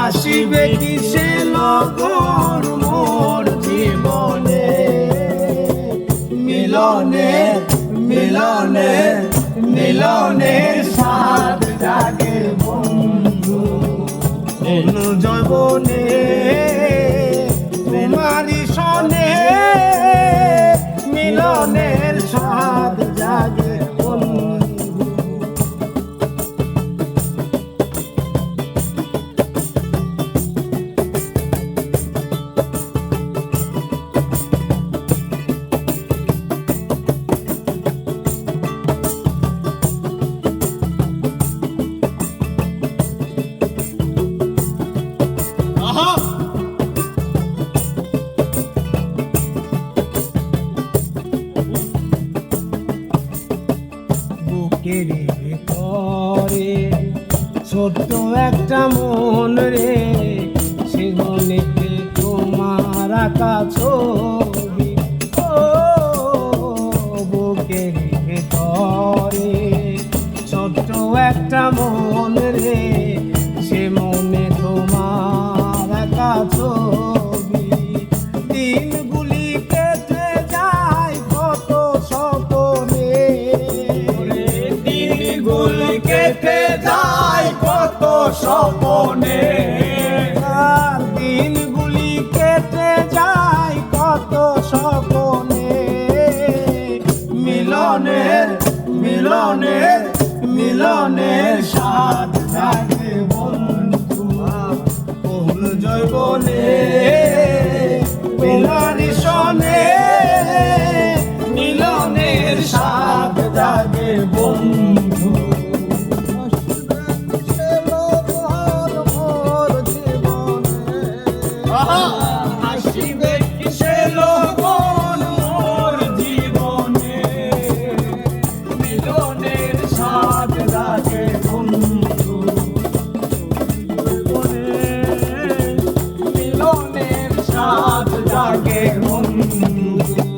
আসিবে কিসে লগর মোর জীবনে? মিলনে মিলনে মিলনে ছোট্ট একটা মন রে সেগুলিতে তোমার ভিতরে ছোট্ট একটা মন রে। স্বপনে জাগে বন্ধু।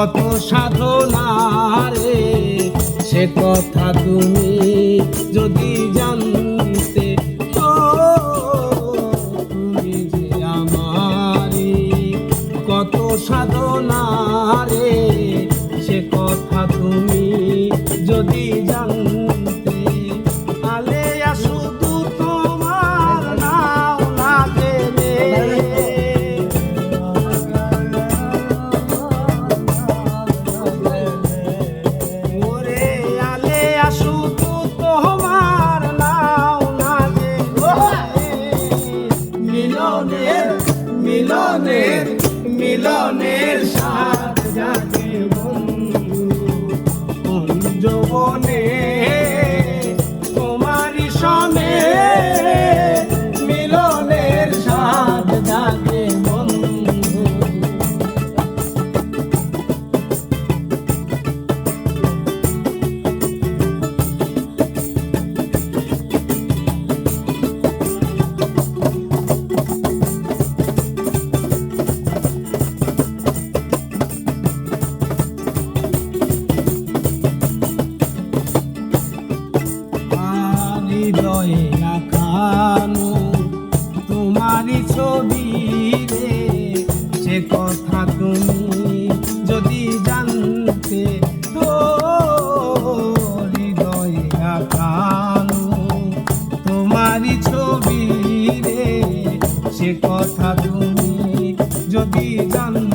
কত সাধনা রে? সে কথা তুমি যদি জানতে তুমি যে আমারি কত সাধনা রে? সে কথা তুমি যদি জানতে যৌবনে হৃদয়ে রাখানো তোমারই ছবি রে সে কথা তুমি যদি জানতে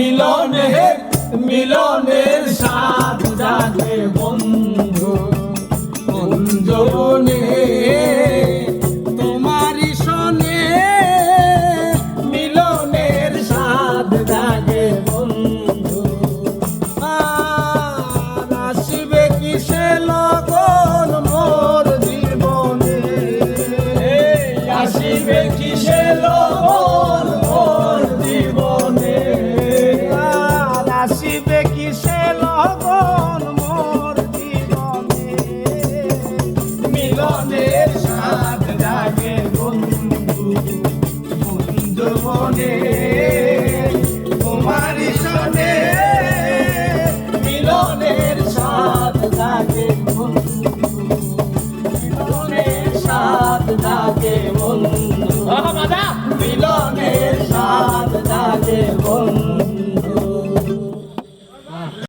মিলনের মিলনের সাধ জাগে সাথ